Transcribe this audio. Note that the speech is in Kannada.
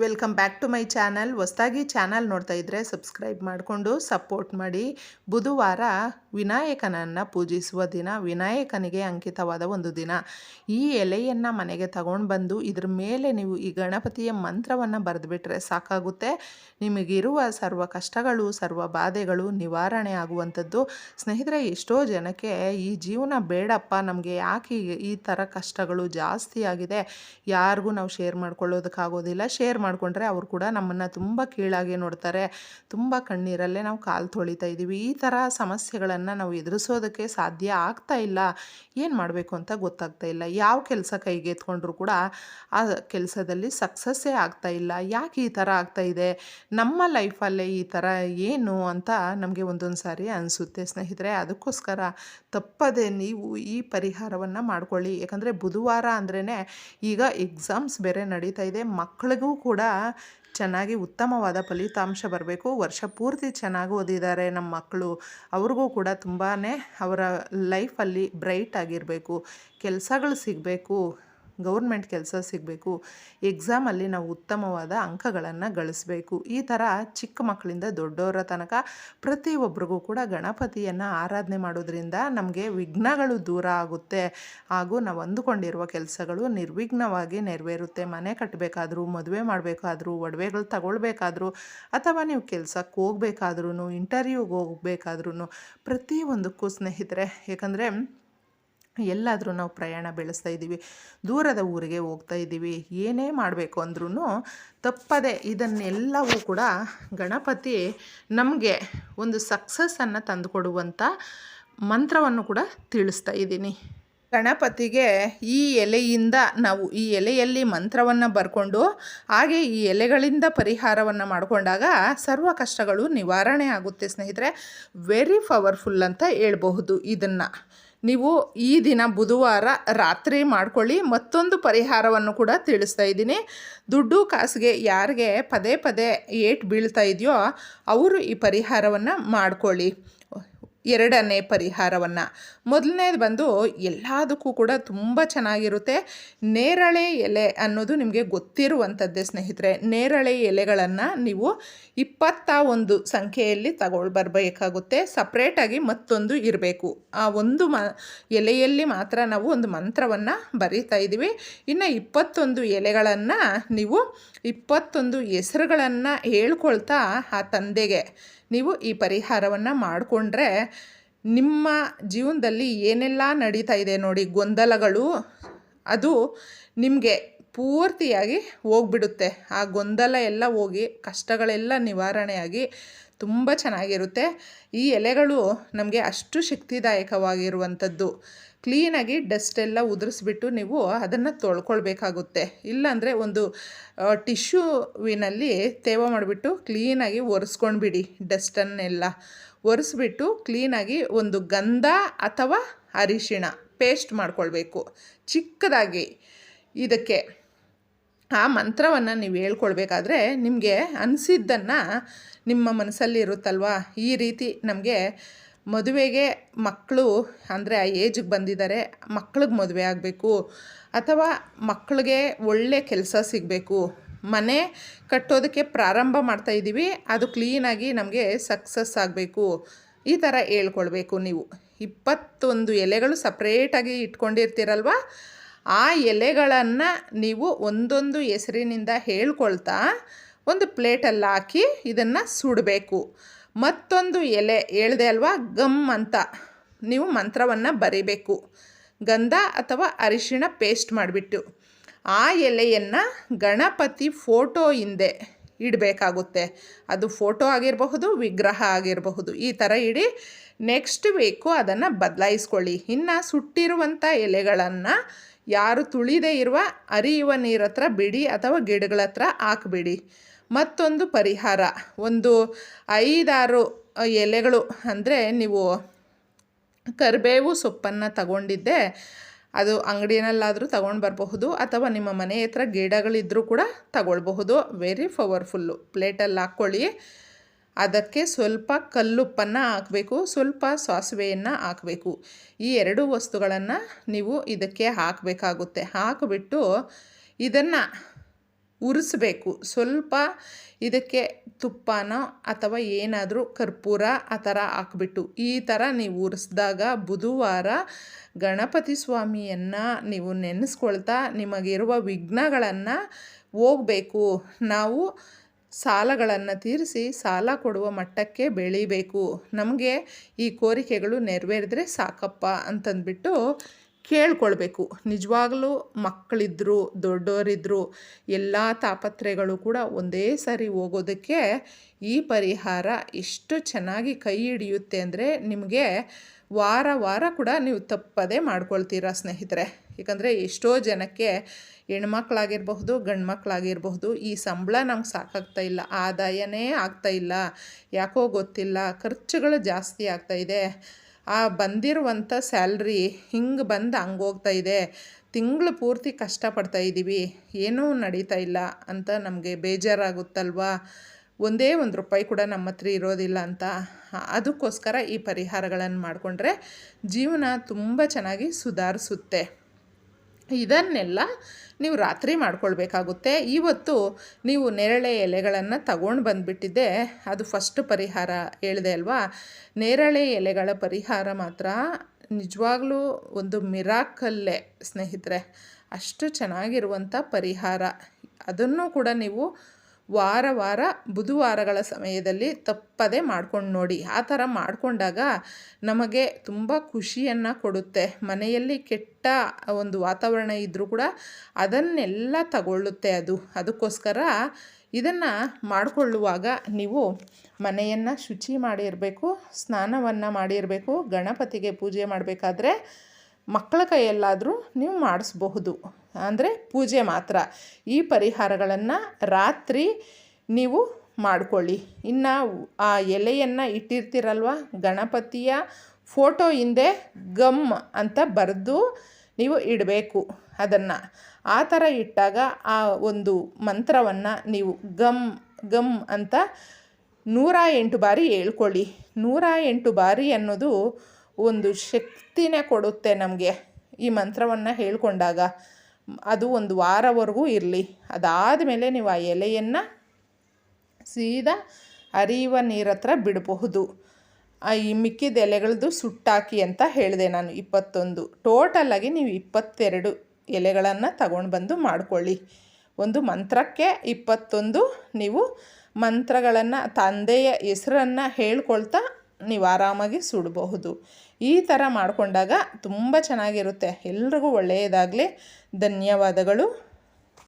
Welcome back to my channel. ಹೊಸ್ದಾಗಿ ಚಾನಲ್ ನೋಡ್ತಾ ಇದ್ದರೆ ಸಬ್ಸ್ಕ್ರೈಬ್ ಮಾಡಿಕೊಂಡು ಸಪೋರ್ಟ್ ಮಾಡಿ. ಬುಧವಾರ ವಿನಾಯಕನನ್ನು ಪೂಜಿಸುವ ದಿನ, ವಿನಾಯಕನಿಗೆ ಅಂಕಿತವಾದ ಒಂದು ದಿನ. ಈ ಎಲೆಯನ್ನು ಮನೆಗೆ ತಗೊಂಡು ಬಂದು ಇದ್ರ ಮೇಲೆ ನೀವು ಈ ಗಣಪತಿಯ ಮಂತ್ರವನ್ನು ಬರೆದುಬಿಟ್ರೆ ಸಾಕಾಗುತ್ತೆ. ನಿಮಗಿರುವ ಸರ್ವ ಕಷ್ಟಗಳು, ಸರ್ವ ಬಾಧೆಗಳು ನಿವಾರಣೆ ಆಗುವಂಥದ್ದು. ಸ್ನೇಹಿತರೆ, ಎಷ್ಟೋ ಜನಕ್ಕೆ ಈ ಜೀವನ ಬೇಡಪ್ಪ, ನಮಗೆ ಯಾಕೆ ಈ- ಥರ ಕಷ್ಟಗಳು ಜಾಸ್ತಿ ಆಗಿದೆ? ಯಾರಿಗೂ ನಾವು ಶೇರ್ ಮಾಡ್ಕೊಳ್ಳೋದಕ್ಕಾಗೋದಿಲ್ಲ, ಶೇರ್ ಮಾಡಿಕೊಂಡ್ರೆ ಅವರು ಕೂಡ ನಮ್ಮನ್ನು ತುಂಬ ಕೀಳಾಗಿ ನೋಡ್ತಾರೆ, ತುಂಬ ಕಣ್ಣೀರಲ್ಲೇ ನಾವು ಕಾಲು ತೊಳಿತಾ ಇದ್ದೀವಿ ಈ ಥರ ಸಮಸ್ಯೆಗಳನ್ನು ನಾವು ಎದುರಿಸೋದಕ್ಕೆ ಸಾಧ್ಯ ಆಗ್ತಾ ಇಲ್ಲ. ಏನು ಮಾಡಬೇಕು ಅಂತ ಗೊತ್ತಾಗ್ತಾ ಇಲ್ಲ. ಯಾವ ಕೆಲಸ ಕೈಗೆ ಎತ್ಕೊಂಡ್ರು ಕೂಡ ಆ ಕೆಲಸದಲ್ಲಿ ಸಕ್ಸಸ್ಸೇ ಆಗ್ತಾ ಇಲ್ಲ. ಯಾಕೆ ಈ ಥರ ಆಗ್ತಾ ಇದೆ? ನಮ್ಮ ಲೈಫಲ್ಲೇ ಈ ಥರ ಏನು ಅಂತ ನಮಗೆ ಒಂದೊಂದು ಸಾರಿ ಅನಿಸುತ್ತೆ ಸ್ನೇಹಿತರೆ. ಅದಕ್ಕೋಸ್ಕರ ತಪ್ಪದೆ ನೀವು ಈ ಪರಿಹಾರವನ್ನು ಮಾಡ್ಕೊಳ್ಳಿ. ಯಾಕಂದರೆ ಬುಧವಾರ ಅಂದ್ರೇ ಈಗ ಎಕ್ಸಾಮ್ಸ್ ಬೇರೆ ನಡೀತಾ ಇದೆ. ಮಕ್ಕಳಿಗೂ ಕೂಡ ಚೆನ್ನಾಗಿ ಉತ್ತಮವಾದ ಫಲಿತಾಂಶ ಬರಬೇಕು. ವರ್ಷ ಪೂರ್ತಿ ಚೆನ್ನಾಗಿ ಓದಿದ್ದಾರೆ ನಮ್ಮ ಮಕ್ಕಳು. ಅವ್ರಿಗೂ ಕೂಡ ತುಂಬಾ ಅವರ ಲೈಫಲ್ಲಿ ಬ್ರೈಟ್ ಆಗಿರಬೇಕು. ಕೆಲಸಗಳು ಸಿಗಬೇಕು. ಗೌರ್ಮೆಂಟ್ ಕೆಲಸ ಸಿಗಬೇಕು. ಎಕ್ಸಾಮಲ್ಲಿ ನಾವು ಉತ್ತಮವಾದ ಅಂಕಗಳನ್ನು ಗಳಿಸಬೇಕು. ಈ ಥರ ಚಿಕ್ಕ ಮಕ್ಕಳಿಂದ ದೊಡ್ಡವರ ತನಕ ಪ್ರತಿಯೊಬ್ಬರಿಗೂ ಕೂಡ ಗಣಪತಿಯನ್ನು ಆರಾಧನೆ ಮಾಡೋದ್ರಿಂದ ನಮಗೆ ವಿಘ್ನಗಳು ದೂರ ಆಗುತ್ತೆ. ಹಾಗೂ ನಾವು ಅಂದುಕೊಂಡಿರುವ ಕೆಲಸಗಳು ನಿರ್ವಿಘ್ನವಾಗಿ ನೆರವೇರುತ್ತೆ. ಮನೆ ಕಟ್ಟಬೇಕಾದ್ರೂ ಮದುವೆ ಮಾಡಬೇಕಾದ್ರೂ, ಒಡವೆಗಳು ತಗೊಳ್ಬೇಕಾದ್ರೂ, ಅಥವಾ ನೀವು ಕೆಲಸಕ್ಕೆ ಹೋಗ್ಬೇಕಾದ್ರೂ ಇಂಟರ್ವ್ಯೂಗೆ ಹೋಗ್ಬೇಕಾದ್ರೂ ಪ್ರತಿಯೊಂದಕ್ಕೂ ಸ್ನೇಹಿತರೆ, ಯಾಕಂದರೆ ಎಲ್ಲಾದರೂ ನಾವು ಪ್ರಯಾಣ ಬೆಳೆಸ್ತಾ ಇದ್ದೀವಿ, ದೂರದ ಊರಿಗೆ ಹೋಗ್ತಾ ಇದ್ದೀವಿ, ಏನೇ ಮಾಡಬೇಕು ಅಂದ್ರೂ ತಪ್ಪದೆ ಇದನ್ನೆಲ್ಲವೂ ಕೂಡ ಗಣಪತಿ ನಮಗೆ ಒಂದು ಸಕ್ಸಸ್ಸನ್ನು ತಂದುಕೊಡುವಂಥ ಮಂತ್ರವನ್ನು ಕೂಡ ತಿಳಿಸ್ತಾ ಇದ್ದೀನಿ. ಗಣಪತಿಗೆ ಈ ಎಲೆಯಿಂದ ನಾವು ಈ ಎಲೆಯಲ್ಲಿ ಮಂತ್ರವನ್ನು ಬರ್ಕೊಂಡು, ಹಾಗೆ ಈ ಎಲೆಗಳಿಂದ ಪರಿಹಾರವನ್ನು ಮಾಡಿಕೊಂಡಾಗ ಸರ್ವ ಕಷ್ಟಗಳು ನಿವಾರಣೆ ಆಗುತ್ತೆ ಸ್ನೇಹಿತರೆ. ವೆರಿ ಪವರ್ಫುಲ್ ಅಂತ ಹೇಳ್ಬಹುದು ಇದನ್ನು. ನೀವು ಈ ದಿನ ಬುಧವಾರ ರಾತ್ರಿ ಮಾಡ್ಕೊಳ್ಳಿ. ಮತ್ತೊಂದು ಪರಿಹಾರವನ್ನು ಕೂಡ ತಿಳಿಸ್ತಾ ಇದ್ದೀನಿ. ದುಡ್ಡು ಕಾಸಿಗೆ ಯಾರಿಗೆ ಪದೇ ಪದೇ ಏಟು ಬೀಳ್ತಾ ಇದೆಯೋ ಅವರು ಈ ಪರಿಹಾರವನ್ನು ಮಾಡ್ಕೊಳ್ಳಿ. ಎರಡನೇ ಪರಿಹಾರವನ್ನು. ಮೊದಲನೇದು ಬಂದು ಎಲ್ಲದಕ್ಕೂ ಕೂಡ ತುಂಬ ಚೆನ್ನಾಗಿರುತ್ತೆ. ನೇರಳೆ ಎಲೆ ಅನ್ನೋದು ನಿಮಗೆ ಗೊತ್ತಿರುವಂಥದ್ದೇ ಸ್ನೇಹಿತರೆ, ನೇರಳೆ ಎಲೆಗಳನ್ನು ನೀವು ಇಪ್ಪತ್ತ ಒಂದು ಸಂಖ್ಯೆಯಲ್ಲಿ ತಗೊಳ್ಬರ್ಬೇಕಾಗುತ್ತೆ ಸಪ್ರೇಟಾಗಿ ಮತ್ತೊಂದು ಇರಬೇಕು. ಆ ಒಂದು ಮ, ಎಲೆಯಲ್ಲಿ ಮಾತ್ರ ನಾವು ಒಂದು ಮಂತ್ರವನ್ನು ಬರೀತಾ ಇದ್ದೀವಿ. ಇನ್ನು ಇಪ್ಪತ್ತೊಂದು ಎಲೆಗಳನ್ನು ನೀವು ಇಪ್ಪತ್ತೊಂದು ಹೆಸರುಗಳನ್ನು ಹೇಳ್ಕೊಳ್ತಾ ಆ ತಂದೆಗೆ. ನೀವು ಈ ಪರಿಹಾರವನ್ನು ಮಾಡಿಕೊಂಡ್ರೆ ನಿಮ್ಮ ಜೀವನದಲ್ಲಿ ಏನೆಲ್ಲ ನಡೀತಾ ಇದೆ ನೋಡಿ, ಗೊಂದಲಗಳು, ಅದು ನಿಮಗೆ ಪೂರ್ತಿಯಾಗಿ ಹೋಗ್ಬಿಡುತ್ತೆ. ಆ ಗೊಂದಲ ಎಲ್ಲ ಹೋಗಿ, ಕಷ್ಟಗಳೆಲ್ಲ ನಿವಾರಣೆಯಾಗಿ ತುಂಬ ಚೆನ್ನಾಗಿರುತ್ತೆ. ಈ ಎಲೆಗಳು ನಮಗೆ ಅಷ್ಟು ಶಕ್ತಿದಾಯಕವಾಗಿರುವಂಥದ್ದು. ಕ್ಲೀನಾಗಿ ಡಸ್ಟ್ ಎಲ್ಲ ಉದುರಿಸ್ಬಿಟ್ಟು ನೀವು ಅದನ್ನು ತೊಳ್ಕೊಳ್ಬೇಕಾಗುತ್ತೆ. ಇಲ್ಲಾಂದರೆ ಒಂದು ಟಿಶ್ಯೂವಿನಲ್ಲಿ ತೇವ ಮಾಡಿಬಿಟ್ಟು ಕ್ಲೀನಾಗಿ ಒರೆಸ್ಕೊಂಡ್ಬಿಡಿ ಡಸ್ಟನ್ನೆಲ್ಲ. ಒರೆಸ್ಬಿಟ್ಟು ಕ್ಲೀನಾಗಿ ಒಂದು ಗಂಧ ಅಥವಾ ಅರಿಶಿಣ ಪೇಸ್ಟ್ ಮಾಡ್ಕೊಳ್ಬೇಕು. ಚಿಕ್ಕದಾಗಿ. ಇದಕ್ಕೆ ಆ ಮಂತ್ರವನ್ನು ನೀವು ಹೇಳ್ಕೊಳ್ಬೇಕಾದ್ರೆ ನಿಮಗೆ ಅನಿಸಿದ್ದನ್ನು ನಿಮ್ಮ ಮನಸ್ಸಲ್ಲಿ ಇರುತ್ತಲ್ವಾ? ಈ ರೀತಿ ನಮಗೆ ಮದುವೆಗೆ ಮಕ್ಕಳು ಅಂದರೆ ಆ ಏಜಿಗೆ ಬಂದಿದ್ದಾರೆ ಮಕ್ಳಿಗೆ ಮದುವೆ ಆಗಬೇಕು ಅಥವಾ ಮಕ್ಕಳಿಗೆ ಒಳ್ಳೆ ಕೆಲಸ ಸಿಗಬೇಕು. ಮನೆ ಕಟ್ಟೋದಕ್ಕೆ ಪ್ರಾರಂಭ ಮಾಡ್ತಾ ಇದ್ದೀವಿ ಅದು ಕ್ಲೀನಾಗಿ ನಮಗೆ ಸಕ್ಸಸ್ ಆಗಬೇಕು. ಈ ಥರ ಹೇಳ್ಕೊಳ್ಬೇಕು ನೀವು. ಇಪ್ಪತ್ತೊಂದು ಎಲೆಗಳು ಸಪ್ರೇಟಾಗಿ ಇಟ್ಕೊಂಡಿರ್ತೀರಲ್ವ? ಆ ಎಲೆಗಳನ್ನು ನೀವು ಒಂದೊಂದು ಹೆಸರಿನಿಂದ ಹೇಳ್ಕೊಳ್ತಾ ಒಂದು ಪ್ಲೇಟಲ್ಲಿ ಹಾಕಿ ಇದನ್ನು ಸುಡಬೇಕು. ಮತ್ತೊಂದು ಎಲೆ, ಹೇಳ್ದೆ ಅಲ್ವಾ? ಗಮ್ ಅಂತ. ನೀವು ಮಂತ್ರವನ್ನು ಬರಿಬೇಕು. ಗಂಧ ಅಥವಾ ಅರಿಶಿಣ ಪೇಸ್ಟ್ ಮಾಡಿಬಿಟ್ಟು ಆ ಎಲೆಯನ್ನು ಗಣಪತಿ ಫೋಟೋ ಹಿಂದೆ ಇಡಬೇಕಾಗುತ್ತೆ. ಅದು ಫೋಟೋ ಆಗಿರಬಹುದು, ವಿಗ್ರಹ ಆಗಿರಬಹುದು, ಈ ಥರ ಇಡಿ. ನೆಕ್ಸ್ಟ್ ವೀಕು ಅದನ್ನು ಬದಲಾಯಿಸ್ಕೊಳ್ಳಿ. ಇನ್ನು ಸುಟ್ಟಿರುವಂಥ ಎಲೆಗಳನ್ನು ಯಾರು ತುಳಿದೇ ಇರುವ, ಅರಿಯುವ ನೀರತ್ರ ಬಿಡಿ ಅಥವಾ ಗಿಡಗಳ ಹತ್ರ ಹಾಕ್ಬಿಡಿ. ಮತ್ತೊಂದು ಪರಿಹಾರ. ಒಂದು ಐದಾರು ಎಲೆಗಳು ಅಂದರೆ ನೀವು ಕರಿಬೇವು ಸೊಪ್ಪನ್ನು ತಗೊಂಡಿದ್ದೆ. ಅದು ಅಂಗಡಿಯಲ್ಲಾದರೂ ತಗೊಂಡು ಬರಬಹುದು ಅಥವಾ ನಿಮ್ಮ ಮನೆ ಹತ್ರ ಗಿಡಗಳಿದ್ದರೂ ಕೂಡ ತಗೊಳ್ಬಹುದು. ವೆರಿ ಪವರ್ಫುಲ್ಲು ಪ್ಲೇಟಲ್ಲಿ ಹಾಕ್ಕೊಳ್ಳಿ ಅದಕ್ಕೆ ಸ್ವಲ್ಪ ಕಲ್ಲುಪ್ಪನ್ನು ಹಾಕಬೇಕು, ಸ್ವಲ್ಪ ಸಾಸಿವೆಯನ್ನು ಹಾಕಬೇಕು. ಈ ಎರಡು ವಸ್ತುಗಳನ್ನು ನೀವು ಇದಕ್ಕೆ ಹಾಕಬೇಕಾಗುತ್ತೆ. ಹಾಕಿಬಿಟ್ಟು ಇದನ್ನು ಉರಿಸ್ಬೇಕು. ಸ್ವಲ್ಪ ಇದಕ್ಕೆ ತುಪ್ಪನ ಅಥವಾ ಏನಾದರೂ ಕರ್ಪೂರ ಆ ಥರ ಹಾಕ್ಬಿಟ್ಟು, ಈ ಥರ ನೀವು ಉರಿಸ್ದಾಗ ಬುಧವಾರ ಗಣಪತಿ ಸ್ವಾಮಿಯನ್ನು ನೀವು ನೆನೆಸ್ಕೊಳ್ತಾ ನಿಮಗಿರುವ ವಿಘ್ನಗಳನ್ನು ಹೋಗಬೇಕು. ನಾವು ಸಾಲಗಳನ್ನು ತೀರಿಸಿ ಸಾಲ ಕೊಡುವ ಮಟ್ಟಕ್ಕೆ ಬೆಳಿಬೇಕು. ನಮಗೆ ಈ ಕೋರಿಕೆಗಳು ನೆರವೇರಿದ್ರೆ ಸಾಕಪ್ಪ ಅಂತಂದ್ಬಿಟ್ಟು ಕೇಳ್ಕೊಳ್ಬೇಕು. ನಿಜವಾಗ್ಲೂ ಮಕ್ಕಳಿದ್ರು ದೊಡ್ಡವರಿದ್ದರು ಎಲ್ಲ ತಾಪತ್ರೆಗಳು ಕೂಡ ಒಂದೇ ಸರಿ ಹೋಗೋದಕ್ಕೆ ಈ ಪರಿಹಾರ ಎಷ್ಟು ಚೆನ್ನಾಗಿ ಕೈ ಹಿಡಿಯುತ್ತೆ ಅಂದರೆ ನಿಮಗೆ ವಾರ ವಾರ ಕೂಡ ನೀವು ತಪ್ಪದೇ ಮಾಡ್ಕೊಳ್ತೀರಾ ಸ್ನೇಹಿತರೆ. ಯಾಕಂದರೆ ಎಷ್ಟೋ ಜನಕ್ಕೆ ಹೆಣ್ಮಕ್ಳಾಗಿರಬಹುದು ಗಂಡು ಮಕ್ಕಳಾಗಿರಬಹುದು ಈ ಸಂಬಳ ನಮ್ಗೆ ಸಾಕಾಗ್ತಾ ಇಲ್ಲ, ಆದಾಯನೇ ಆಗ್ತಾ ಇಲ್ಲ, ಯಾಕೋ ಗೊತ್ತಿಲ್ಲ, ಖರ್ಚುಗಳು ಜಾಸ್ತಿ ಆಗ್ತಾ ಇದೆ. ಆ ಬಂದಿರುವಂಥ ಸ್ಯಾಲ್ರಿ ಹಿಂಗೆ ಬಂದು ಹಂಗೋಗ್ತಾ ಇದೆ. ತಿಂಗಳು ಪೂರ್ತಿ ಕಷ್ಟಪಡ್ತಾ ಇದ್ದೀವಿ ಏನೂ ನಡೀತಾ ಇಲ್ಲ ಅಂತ ನಮಗೆ ಬೇಜಾರಾಗುತ್ತಲ್ವಾ? ಒಂದೇ ಒಂದು ರೂಪಾಯಿ ಕೂಡ ನಮ್ಮ ಹತ್ರ ಇರೋದಿಲ್ಲ ಅಂತ. ಅದಕ್ಕೋಸ್ಕರ ಈ ಪರಿಹಾರಗಳನ್ನು ಮಾಡಿಕೊಂಡ್ರೆ ಜೀವನ ತುಂಬ ಚೆನ್ನಾಗಿ ಸುಧಾರಿಸುತ್ತೆ. ಇದನ್ನೆಲ್ಲ ನೀವು ರಾತ್ರಿ ಮಾಡ್ಕೊಳ್ಬೇಕಾಗುತ್ತೆ. ಇವತ್ತು ನೀವು ನೇರಳೆ ಎಲೆಗಳನ್ನು ತಗೊಂಡು ಬಂದುಬಿಟ್ಟಿದ್ದೆ. ಅದು ಫಸ್ಟ್ ಪರಿಹಾರ ಹೇಳಿದೆ ಅಲ್ವಾ? ನೇರಳೆ ಎಲೆಗಳ ಪರಿಹಾರ ಮಾತ್ರ ನಿಜವಾಗ್ಲೂ ಒಂದು ಮಿರಾಕಲ್ಲೇ ಸ್ನೇಹಿತರೆ. ಅಷ್ಟು ಚೆನ್ನಾಗಿರುವಂಥ ಪರಿಹಾರ. ಅದನ್ನು ಕೂಡ ನೀವು ವಾರ ವಾರ ಬುಧವಾರಗಳ ಸಮಯದಲ್ಲಿ ತಪ್ಪದೇ ಮಾಡ್ಕೊಂಡು ನೋಡಿ. ಆ ಥರ ಮಾಡಿಕೊಂಡಾಗ ನಮಗೆ ತುಂಬ ಖುಷಿಯನ್ನು ಕೊಡುತ್ತೆ. ಮನೆಯಲ್ಲಿ ಕೆಟ್ಟ ಒಂದು ವಾತಾವರಣ ಇದ್ದರೂ ಕೂಡ ಅದನ್ನೆಲ್ಲ ತಗೊಳ್ಳುತ್ತೆ ಅದು. ಅದಕ್ಕೋಸ್ಕರ ಇದನ್ನು ಮಾಡಿಕೊಳ್ಳುವಾಗ ನೀವು ಮನೆಯನ್ನು ಶುಚಿ ಮಾಡಿರಬೇಕು, ಸ್ನಾನವನ್ನು ಮಾಡಿರಬೇಕು, ಗಣಪತಿಗೆ ಪೂಜೆ ಮಾಡಬೇಕಾದ್ರೆ ಮಕ್ಕಳ ಕೈಯಲ್ಲಾದರೂ ನೀವು ಮಾಡಿಸ್ಬಹುದು. ಅಂದರೆ ಪೂಜೆ ಮಾತ್ರ. ಈ ಪರಿಹಾರಗಳನ್ನು ರಾತ್ರಿ ನೀವು ಮಾಡಿಕೊಳ್ಳಿ. ಇನ್ನು ಆ ಎಲೆಯನ್ನು ಇಟ್ಟಿರ್ತೀರಲ್ವ? ಗಣಪತಿಯ ಫೋಟೋ ಹಿಂದೆ ಗಮ್ ಅಂತ ಬರೆದು ನೀವು ಇಡಬೇಕು ಅದನ್ನು. ಆ ಥರ ಇಟ್ಟಾಗ ಆ ಒಂದು ಮಂತ್ರವನ್ನು ನೀವು ಗಮ್ ಗಮ್ ಅಂತ ನೂರ ಎಂಟು ಬಾರಿ ಹೇಳ್ಕೊಳ್ಳಿ. ನೂರ ಎಂಟು ಬಾರಿ ಅನ್ನೋದು ಒಂದು ಶಕ್ತಿನೇ ಕೊಡುತ್ತೆ ನಮಗೆ ಈ ಮಂತ್ರವನ್ನು ಹೇಳ್ಕೊಂಡಾಗ. ಅದು ಒಂದು ವಾರವರೆಗೂ ಇರಲಿ. ಅದಾದ ಮೇಲೆ ನೀವು ಆ ಎಲೆಯನ್ನು ಸೀದಾ ಹರಿಯುವ ನೀರ ಹತ್ರ ಬಿಡಬಹುದು. ಈ ಮಿಕ್ಕಿದ ಎಲೆಗಳದ್ದು ಸುಟ್ಟಾಕಿ ಅಂತ ಹೇಳಿದೆ ನಾನು ಇಪ್ಪತ್ತೊಂದು. ಟೋಟಲಾಗಿ ನೀವು ಇಪ್ಪತ್ತೆರಡು ಎಲೆಗಳನ್ನು ತಗೊಂಡು ಬಂದು ಮಾಡಿಕೊಳ್ಳಿ. ಒಂದು ಮಂತ್ರಕ್ಕೆ ಇಪ್ಪತ್ತೊಂದು ನೀವು ಮಂತ್ರಗಳನ್ನು ತಂದೆಯ ಹೆಸರನ್ನು ಹೇಳ್ಕೊಳ್ತಾ ನೀವು ಆರಾಮಾಗಿ ಸುಡಬಹುದು. ಈ ಥರ ಮಾಡಿಕೊಂಡಾಗ ತುಂಬ ಚೆನ್ನಾಗಿರುತ್ತೆ. ಎಲ್ರಿಗೂ ಒಳ್ಳೆಯದಾಗಲಿ. ಧನ್ಯವಾದಗಳು.